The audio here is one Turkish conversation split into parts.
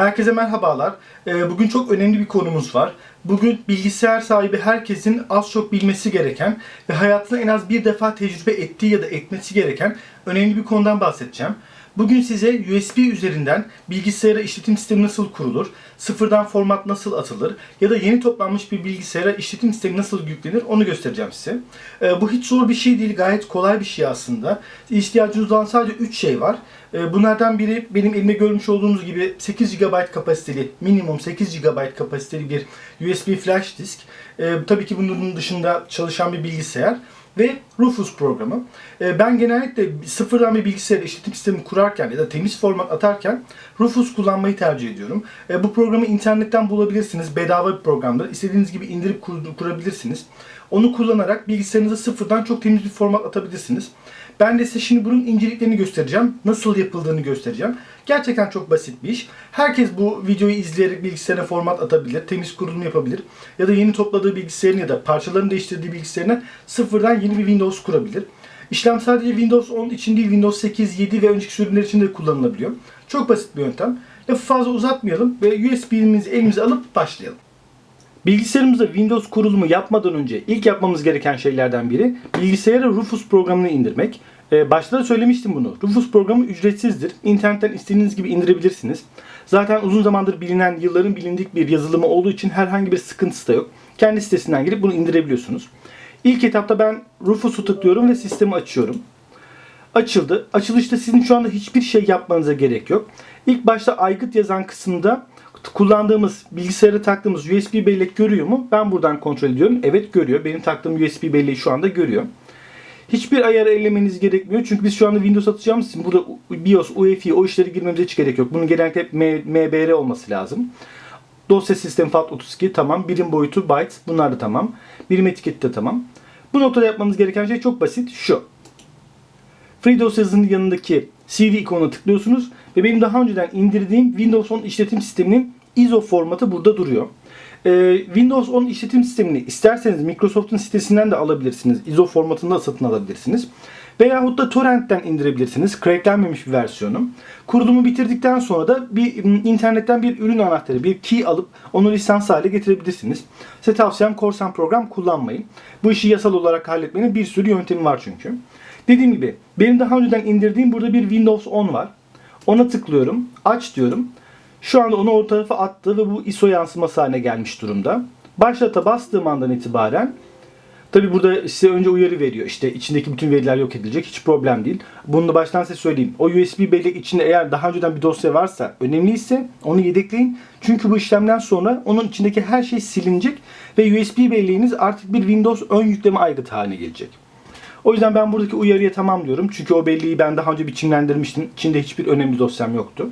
Herkese merhabalar. Ee, Bugün çok önemli bir konumuz var. Bugün bilgisayar sahibi herkesin az çok bilmesi gereken ve hayatında en az bir defa tecrübe ettiği ya da etmesi gereken önemli bir konudan bahsedeceğim. Bugün size USB üzerinden bilgisayara işletim sistemi nasıl kurulur, sıfırdan format nasıl atılır ya da yeni toplanmış bir bilgisayara işletim sistemi nasıl yüklenir onu göstereceğim size. Ee, Bu hiç zor bir şey değil, gayet kolay bir şey aslında. İhtiyacınız olan sadece 3 şey var. Ee, Bunlardan biri benim elimde görmüş olduğunuz gibi 8 GB kapasiteli, minimum 8 GB kapasiteli bir USB flash disk. Ee, tabii ki bunun dışında çalışan bir bilgisayar ve Rufus programı. Ee, ben genellikle sıfırdan bir bilgisayar işletim sistemi kurarken ya da temiz format atarken Rufus kullanmayı tercih ediyorum. Ee, bu programı internetten bulabilirsiniz. Bedava bir programdır. İstediğiniz gibi indirip kur- kurabilirsiniz. Onu kullanarak bilgisayarınıza sıfırdan çok temiz bir format atabilirsiniz. Ben de size şimdi bunun inceliklerini göstereceğim. Nasıl yapıldığını göstereceğim. Gerçekten çok basit bir iş. Herkes bu videoyu izleyerek bilgisayarına format atabilir, temiz kurulum yapabilir. Ya da yeni topladığı bilgisayarını ya da parçalarını değiştirdiği bilgisayarına sıfırdan yeni bir Windows kurabilir. İşlem sadece Windows 10 için değil, Windows 8, 7 ve önceki sürümler için de kullanılabiliyor. Çok basit bir yöntem. Lafı fazla uzatmayalım ve USB'mizi elimize alıp başlayalım. Bilgisayarımızda Windows kurulumu yapmadan önce ilk yapmamız gereken şeylerden biri bilgisayara Rufus programını indirmek. Ee, başta da söylemiştim bunu. Rufus programı ücretsizdir. İnternetten istediğiniz gibi indirebilirsiniz. Zaten uzun zamandır bilinen, yılların bilindik bir yazılımı olduğu için herhangi bir sıkıntısı da yok. Kendi sitesinden girip bunu indirebiliyorsunuz. İlk etapta ben Rufus'u tıklıyorum ve sistemi açıyorum. Açıldı. Açılışta sizin şu anda hiçbir şey yapmanıza gerek yok. İlk başta aygıt yazan kısımda kullandığımız bilgisayara taktığımız USB bellek görüyor mu? Ben buradan kontrol ediyorum. Evet görüyor. Benim taktığım USB belleği şu anda görüyor. Hiçbir ayar ellemeniz gerekmiyor. Çünkü biz şu anda Windows atacağımız için burada BIOS, UEFI o işleri girmemize hiç gerek yok. Bunun genellikle M- MBR olması lazım. Dosya sistemi FAT32 tamam. Birim boyutu byte bunlar da tamam. Birim etiketi de tamam. Bu noktada yapmanız gereken şey çok basit. Şu. Free dosyasının yanındaki CD ikonuna tıklıyorsunuz ve benim daha önceden indirdiğim Windows 10 işletim sisteminin ISO formatı burada duruyor. Ee, Windows 10 işletim sistemini isterseniz Microsoft'un sitesinden de alabilirsiniz. ISO formatında da satın alabilirsiniz. Veyahut da torrentten indirebilirsiniz. Cracklenmemiş bir versiyonu. Kurulumu bitirdikten sonra da bir internetten bir ürün anahtarı, bir key alıp onu lisans hale getirebilirsiniz. Size tavsiyem korsan program kullanmayın. Bu işi yasal olarak halletmenin bir sürü yöntemi var çünkü. Dediğim gibi benim daha önceden indirdiğim burada bir Windows 10 var. Ona tıklıyorum. Aç diyorum. Şu anda onu o tarafa attı ve bu ISO yansıması haline gelmiş durumda. Başlata bastığım andan itibaren Tabi burada size önce uyarı veriyor. İşte içindeki bütün veriler yok edilecek. Hiç problem değil. Bunu da baştan size söyleyeyim. O USB bellek içinde eğer daha önceden bir dosya varsa önemliyse onu yedekleyin. Çünkü bu işlemden sonra onun içindeki her şey silinecek ve USB belleğiniz artık bir Windows ön yükleme aygıtı haline gelecek. O yüzden ben buradaki uyarıya tamam diyorum. Çünkü o belleği ben daha önce biçimlendirmiştim. İçinde hiçbir önemli dosyam yoktu.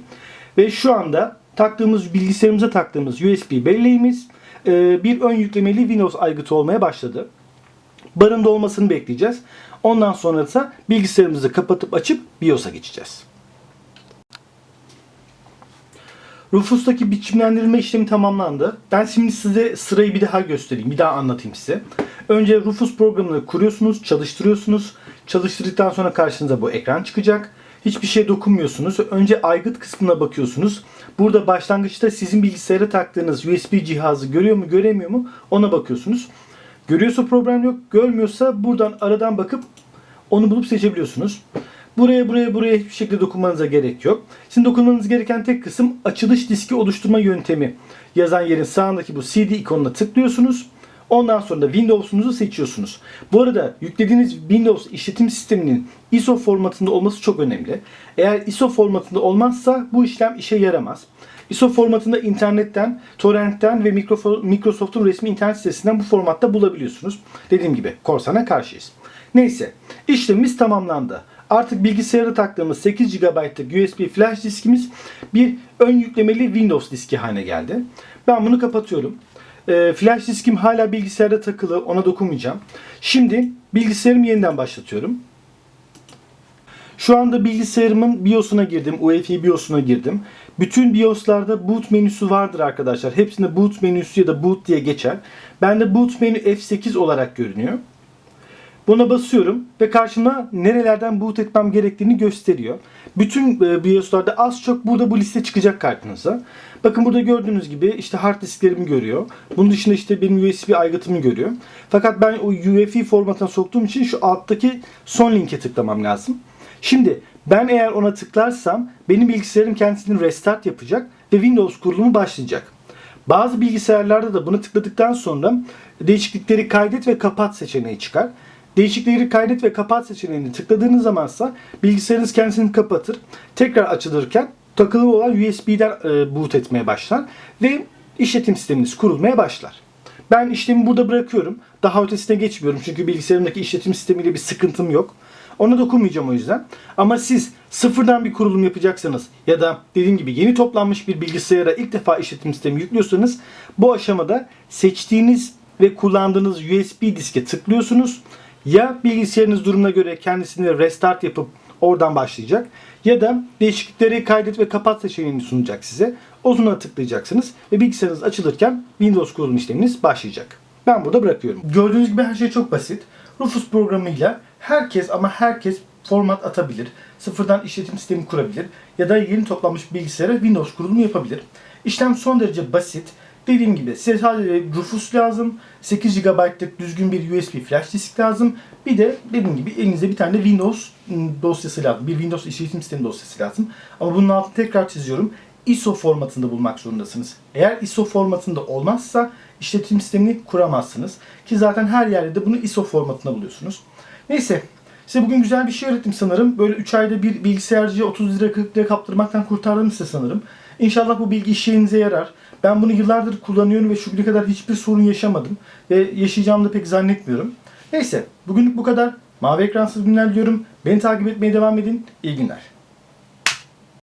Ve şu anda taktığımız bilgisayarımıza taktığımız USB belleğimiz e, bir ön yüklemeli Windows aygıtı olmaya başladı. Barında olmasını bekleyeceğiz. Ondan sonra ise bilgisayarımızı kapatıp açıp BIOS'a geçeceğiz. Rufus'taki biçimlendirilme işlemi tamamlandı. Ben şimdi size sırayı bir daha göstereyim, bir daha anlatayım size. Önce Rufus programını kuruyorsunuz, çalıştırıyorsunuz. Çalıştırdıktan sonra karşınıza bu ekran çıkacak. Hiçbir şeye dokunmuyorsunuz. Önce aygıt kısmına bakıyorsunuz. Burada başlangıçta sizin bilgisayara taktığınız USB cihazı görüyor mu, göremiyor mu ona bakıyorsunuz. Görüyorsa problem yok, görmüyorsa buradan aradan bakıp onu bulup seçebiliyorsunuz. Buraya buraya buraya hiçbir şekilde dokunmanıza gerek yok. Şimdi dokunmanız gereken tek kısım açılış diski oluşturma yöntemi yazan yerin sağındaki bu CD ikonuna tıklıyorsunuz. Ondan sonra da Windows'unuzu seçiyorsunuz. Bu arada yüklediğiniz Windows işletim sisteminin ISO formatında olması çok önemli. Eğer ISO formatında olmazsa bu işlem işe yaramaz. ISO formatında internetten, torrentten ve Microso- Microsoft'un resmi internet sitesinden bu formatta bulabiliyorsunuz. Dediğim gibi korsana karşıyız. Neyse işlemimiz tamamlandı. Artık bilgisayara taktığımız 8 GB'lık USB flash diskimiz bir ön yüklemeli Windows diski haline geldi. Ben bunu kapatıyorum. Ee, flash diskim hala bilgisayarda takılı. Ona dokunmayacağım. Şimdi bilgisayarımı yeniden başlatıyorum. Şu anda bilgisayarımın BIOS'una girdim. UEFI BIOS'una girdim. Bütün BIOS'larda boot menüsü vardır arkadaşlar. Hepsinde boot menüsü ya da boot diye geçer. Bende boot menü F8 olarak görünüyor. Buna basıyorum ve karşıma nerelerden boot etmem gerektiğini gösteriyor. Bütün e, BIOS'larda az çok burada bu liste çıkacak kartınıza. Bakın burada gördüğünüz gibi işte hard disklerimi görüyor. Bunun dışında işte benim USB aygıtımı görüyor. Fakat ben o UEFI formatına soktuğum için şu alttaki son linke tıklamam lazım. Şimdi ben eğer ona tıklarsam benim bilgisayarım kendisini restart yapacak ve Windows kurulumu başlayacak. Bazı bilgisayarlarda da bunu tıkladıktan sonra değişiklikleri kaydet ve kapat seçeneği çıkar. Değişiklikleri kaydet ve kapat seçeneğini tıkladığınız zamansa bilgisayarınız kendisini kapatır. Tekrar açılırken takılı olan USB'den e, boot etmeye başlar ve işletim sisteminiz kurulmaya başlar. Ben işlemi burada bırakıyorum. Daha ötesine geçmiyorum çünkü bilgisayarımdaki işletim sistemiyle bir sıkıntım yok. Ona dokunmayacağım o yüzden. Ama siz sıfırdan bir kurulum yapacaksanız ya da dediğim gibi yeni toplanmış bir bilgisayara ilk defa işletim sistemi yüklüyorsanız bu aşamada seçtiğiniz ve kullandığınız USB diske tıklıyorsunuz. Ya bilgisayarınız durumuna göre kendisini restart yapıp oradan başlayacak ya da değişiklikleri kaydet ve kapat seçeneğini sunacak size. Ozuna tıklayacaksınız ve bilgisayarınız açılırken Windows kurulum işleminiz başlayacak. Ben burada bırakıyorum. Gördüğünüz gibi her şey çok basit. Rufus programıyla herkes ama herkes format atabilir. Sıfırdan işletim sistemi kurabilir. Ya da yeni toplanmış bilgisayara Windows kurulumu yapabilir. İşlem son derece basit. Dediğim gibi size sadece Rufus lazım. 8 GB'lık düzgün bir USB flash disk lazım. Bir de dediğim gibi elinizde bir tane de Windows ım, dosyası lazım. Bir Windows işletim sistemi dosyası lazım. Ama bunun altını tekrar çiziyorum. ISO formatında bulmak zorundasınız. Eğer ISO formatında olmazsa işletim sistemini kuramazsınız. Ki zaten her yerde de bunu ISO formatında buluyorsunuz. Neyse Size bugün güzel bir şey öğrettim sanırım. Böyle 3 ayda bir bilgisayarcıya 30 lira 40 lira kaptırmaktan kurtardım size sanırım. İnşallah bu bilgi işinize yarar. Ben bunu yıllardır kullanıyorum ve şu güne kadar hiçbir sorun yaşamadım. Ve yaşayacağımı da pek zannetmiyorum. Neyse bugünlük bu kadar. Mavi ekransız günler diliyorum. Beni takip etmeye devam edin. İyi günler.